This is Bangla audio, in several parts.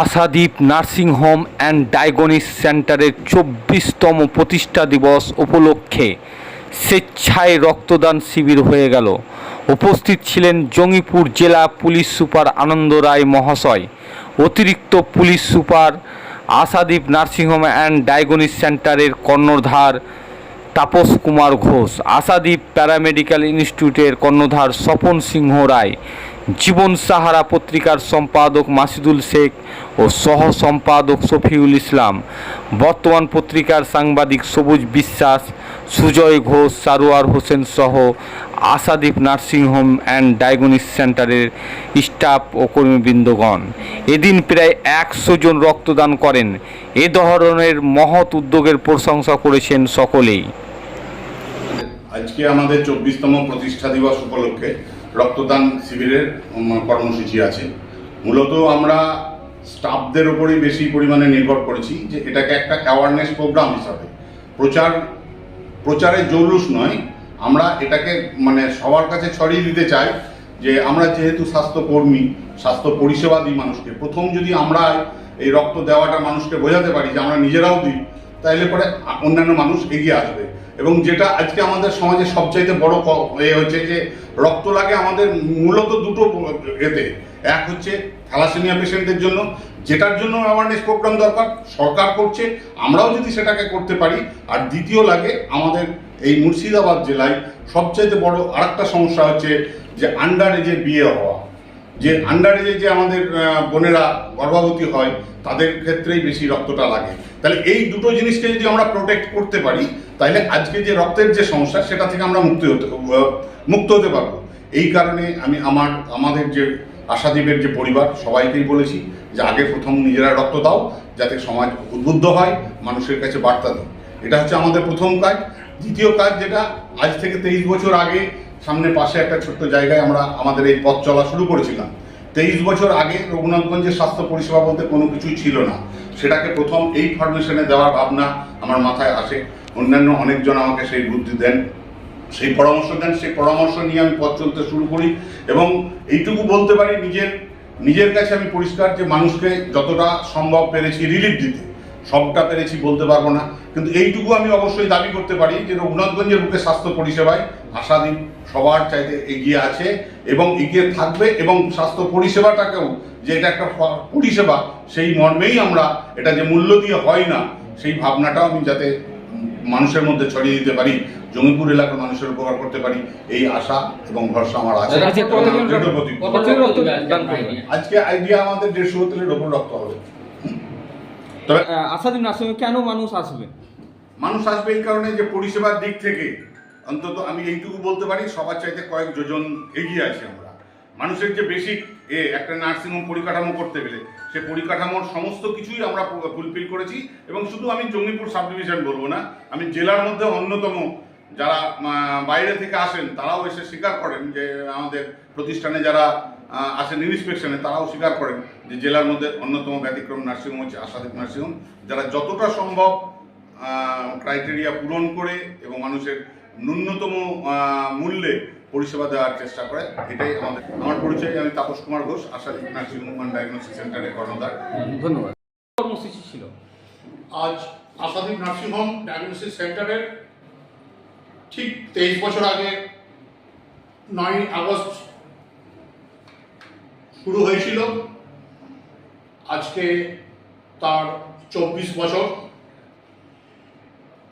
Ashadeep nursing home and diagnosis সেন্টারের চব্বিশতম প্রতিষ্ঠা দিবস উপলক্ষে স্বেচ্ছায় রক্তদান শিবির হয়ে গেল। উপস্থিত ছিলেন জঙ্গিপুর জেলা পুলিশ সুপার আনন্দ রায় মহাশয়, অতিরিক্ত police super Ashadweep nursing home and diagnostic সেন্টারের কর্ণধার তাপস কুমার ঘোষ আশাদ্বীপ প্যারামেডিক্যাল ইনস্টিটিউটের কর্ণধার স্বপন সিংহ রায়, জীবন সাহারা পত্রিকার সম্পাদক মাসিদুল শেখ ও সহ সম্পাদক শফিউল ইসলাম, বর্তমান পত্রিকার সাংবাদিক সবুজ বিশ্বাস, সুজয় ঘোষ, সারোয়ার হোসেন সহ Ashadweep nursing home and diagnostic সেন্টারের স্টাফ ও কর্মীবৃন্দগণ। এদিন প্রায় একশো জন রক্তদান করেন। এ ধরনের মহৎ উদ্যোগের প্রশংসা করেছেন সকলেই। আজকে আমাদের চব্বিশতম প্রতিষ্ঠা দিবস উপলক্ষে রক্তদান শিবিরের কর্মসূচি আছে। মূলত আমরা স্টাফদের উপরেই বেশি পরিমাণে নির্ভর করেছি যে এটাকে একটা অ্যাওয়ারনেস প্রোগ্রাম হিসাবে। প্রচার প্রচারের জৌলুস নয় আমরা এটাকে মানে সবার কাছে ছড়িয়ে দিতে চাই যে আমরা যেহেতু স্বাস্থ্যকর্মী, স্বাস্থ্য পরিষেবা দিই মানুষকে, প্রথম যদি আমরা এই রক্ত দেওয়াটা মানুষকে বোঝাতে পারি যে আমরা নিজেরাও দিই তাহলে পরে অন্যান্য মানুষ এগিয়ে আসবে। এবং যেটা আজকে আমাদের সমাজে সবচাইতে বড় এ হচ্ছে যে রক্ত লাগে আমাদের মূলত দুটো এতে। এক হচ্ছে থ্যালাসেমিয়া পেশেন্টদের জন্য, যেটার জন্য অ্যাওয়ারনেস প্রোগ্রাম দরকার, সরকার করছে, আমরাও যদি সেটাকে করতে পারি। আর দ্বিতীয় লাগে আমাদের এই মুর্শিদাবাদ জেলায় সবচাইতে বড় আরেকটা সমস্যা হচ্ছে যে আন্ডার এজে বিয়ে হওয়া। যে আন্ডার এজে যে আমাদের বোনেরা গর্ভবতী হয়, তাদের ক্ষেত্রেই বেশি রক্তটা লাগে। তাহলে এই দুটো জিনিসকে যদি আমরা প্রোটেক্ট করতে পারি, তাহলে আজকে যে রক্তের যে সমস্যা, সেটা থেকে আমরা মুক্তি হতে মুক্ত হতে পারব। এই কারণে আমি আমার, আমাদের যে আশাদ্বীপের যে পরিবার, সবাইকেই বলেছি যে আগে প্রথম নিজেরা রক্ত দাও, যাতে সমাজ উদ্বুদ্ধ হয়, মানুষের কাছে বার্তা দিই এটা হচ্ছে আমাদের প্রথম কাজ। দ্বিতীয় কাজ যেটা, আজ থেকে তেইশ বছর আগে সামনে পাশে একটা ছোট্ট জায়গায় আমরা আমাদের এই পথ চলা শুরু করেছিলাম। তেইশ বছর আগে রঘুনাথগঞ্জের স্বাস্থ্য পরিষেবা বলতে কোনো কিছুই ছিল না। সেটাকে প্রথম এই ফরমেশনে দেওয়ার ভাবনা আমার মাথায় আসে। অন্যান্য অনেকজন আমাকে সেই বুদ্ধি দেন, সেই পরামর্শ দেন, সেই পরামর্শ নিয়ে আমি পথ চলতে শুরু করি এবং এইটুকু বলতে পারি নিজের নিজের কাছে আমি পরিষ্কার যে মানুষকে যতটা সম্ভব পেরেছি রিলিফ দিতে। সবটা পেরেছি বলতে পারব না কিন্তু এইটুকু আমি অবশ্যই দাবি করতে পারি যে রঘুনাথগঞ্জের বুকে স্বাস্থ্য পরিষেবায় আশাদিন সবার চাইতে এগিয়ে আছে এবং এগিয়ে থাকবে এবং স্বাস্থ্য পরিষেবাটাকেও যে এটা একটা পরিষেবা সেই মর্মেই আমরা এটা যে মূল্য দিয়ে হয় না সেই ভাবনাটাও আমি যাতে মানুষের মধ্যে ছড়িয়ে দিতে পারি জঙ্গিপুর এলাকার মানুষের উপকার করতে পারি এই আশা এবং ভরসা আমার আছে আজকে করবেন? আজকে আইডিয়া আমাদের দেড়শো বোতলের ওপর রক্ত হবে। তবে আহ, আশাদীপ কেন মানুষ আসবে? মানুষ আসবে এই কারণে যে পরিষেবার দিক থেকে অন্তত আমি এইটুকু বলতে পারি সবার চাইতে কয়েক যোজন এগিয়ে আছি আমরা। মানুষের যে বেসিক এ একটা নার্সিংহোম পরিকাঠামো করতে গেলে সে পরিকাঠামোর সমস্ত কিছুই আমরা ফুলফিল করেছি এবং শুধু আমি জঙ্গিপুর সাব ডিভিশন বলব না আমি জেলার মধ্যে অন্যতম যারা বাইরে থেকে আসেন তারাও এসে স্বীকার করেন যে আমাদের প্রতিষ্ঠানে যারা আসেন ইন্সপেকশনে তারাও স্বীকার করেন যে জেলার মধ্যে অন্যতম ব্যতিক্রম নার্সিংহোম হচ্ছে আশাদীপ নার্সিংহোম যারা যতটা সম্ভব ক্রাইটেরিয়া পূরণ করে এবং মানুষের ন্যূনতম আহ, মূল্যে পরিষেবা দেওয়ার চেষ্টা করে এটাই আমাদের আমার পরিচয় আমি Tapas Kumar Ghosh Ashadeep nursing home and diagnosis সেন্টারের কর্ণধার। ধন্যবাদ। কর্মসূচি ছিল। আজ আশাদীপ নার্সিংহোম ডায়াগনোসিস সেন্টারের ঠিক তেইশ বছর আগে নয় আগস্ট শুরু হয়েছিল। আজকে তার চব্বিশ বছর।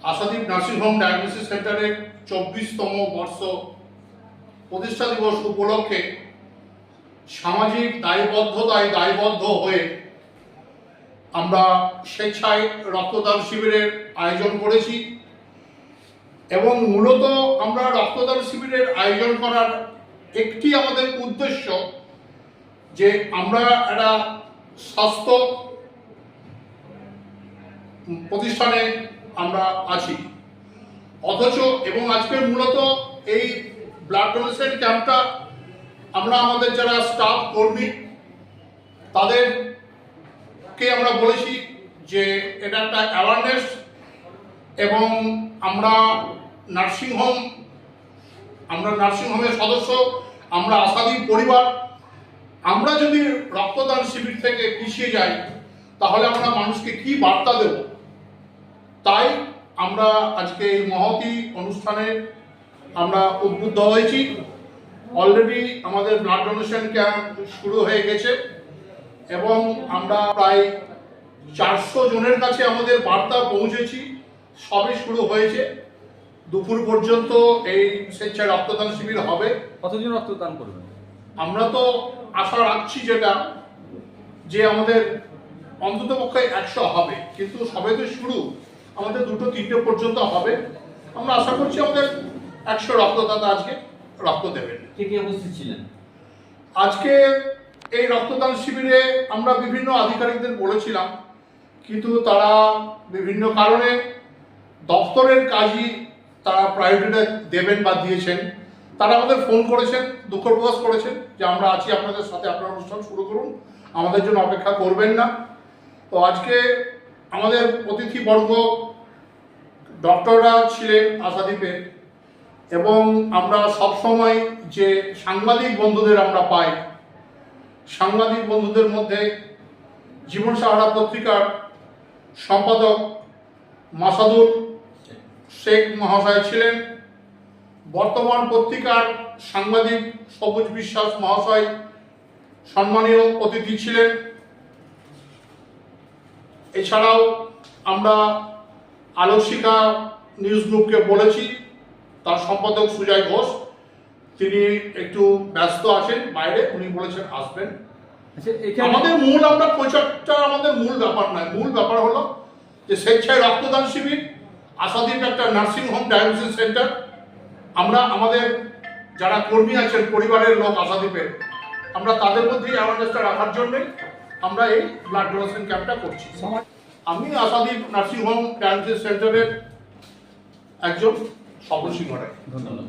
আশাদীপ নার্সিংহোম ডায়াগনোসিস সেন্টারের চব্বিশতম বর্ষ প্রতিষ্ঠা দিবস উপলক্ষে সামাজিক দায়বদ্ধতায় দায়বদ্ধ হয়ে আমরা স্বেচ্ছায় রক্তদান শিবিরের আয়োজন করেছি এবং মূলত আমরা রক্তদান শিবিরের আয়োজন করার একটি আমাদের উদ্দেশ্য যে আমরা একটা স্বাস্থ্য প্রতিষ্ঠানে আমরা আছি। অথচ এবং আজকের মূলত এই ব্লাড ডোনেশন ক্যাম্পটা আমরা আমাদের যারা স্টাফ কর্মী, তাদেরকে আমরা বলেছি যে এটা একটা অ্যাওয়ারনেস এবং আমরা নার্সিংহোম আমরা নার্সিংহোমের সদস্য, আমরা আশাদীপ পরিবার আমরা যদি রক্তদান শিবির থেকে পিছিয়ে যাই তাহলে আমরা মানুষকে কি বার্তা দেব? তাই আমরা আজকে এই মহতি অনুষ্ঠানে আমরা উদ্বুদ্ধ হয়েছি। অলরেডি আমাদের ব্লাড ডোনেশন ক্যাম্প শুরু হয়ে গেছে এবং আমরা প্রায় চারশো জনের কাছে আমাদের বার্তা পৌঁছেছি। সবই শুরু হয়েছে। দুপুর পর্যন্ত এই স্বেচ্ছায় রক্তদান শিবির হবে। কতজন রক্তদান করবেন? আমরা তো আশা রাখছি যেটা যে আমাদের অন্তত পক্ষে একশো হবে। কিন্তু সবে তো শুরু আমাদের দুটো তিনটে পর্যন্ত হবে। আমরা আশা করছি আমাদের একশো রক্তদাতা আজকে রক্ত দেবেন। কে কে উপস্থিত ছিলেন? আজকে এই রক্তদান শিবিরে আমরা বিভিন্ন আধিকারিকদের বলেছিলাম কিন্তু তারা বিভিন্ন কারণে দপ্তরের কাজই তারা প্রায়োরিটি দেবেন বা দিয়েছেন। তারা আমাদের ফোন করেছেন দুঃখ প্রকাশ করেছেন যে আমরা আছি আপনাদের সাথে, আপনার অনুষ্ঠান শুরু করুন, আমাদের জন্য অপেক্ষা করবেন না। তো আজকে আমাদের অতিথিবর্গ ডক্টররা ছিলেন আশাদ্বীপের এবং আমরা সবসময় যে সাংবাদিক বন্ধুদের আমরা পাই, সাংবাদিক বন্ধুদের মধ্যে জীবন সাহারা পত্রিকার সম্পাদক মাসাদুল শেখ মহাশয় ছিলেন। বর্তমান পত্রিকার সাংবাদিক সবুজ বিশ্বাস মহাশয় সম্মানীয় অতিথি ছিলেন। এছাড়াও আমরা আলোকশিকা নিউজ গ্রুপকে বলেছি তার সম্পাদক সুজয় ঘোষ। তিনি একটু ব্যস্ত আছেন বাইরে উনি বলেছেন আসবেন। আচ্ছা আমাদের মূল আমরা প্রচারটা আমাদের মূল ব্যাপার নয়। মূল ব্যাপার হলো যে স্বেচ্ছায় রক্তদান শিবির আশাদ্বীপ একটা নার্সিং হোম ডায়ালিসিস সেন্টার আমরা আমাদের যারা কর্মী আছেন, পরিবারের লোক আশাদ্বীপের আমরা তাদের মধ্যেই অ্যাওয়ারনেসটা রাখার জন্যই আমরা এই ব্লাড ডোনেশন ক্যাম্পটা করছি। আমি আশাদ্বীপ নার্সিং হোম ডায়ালিসিস সেন্টারের একজন সফল সিংহ ধন্যবাদ।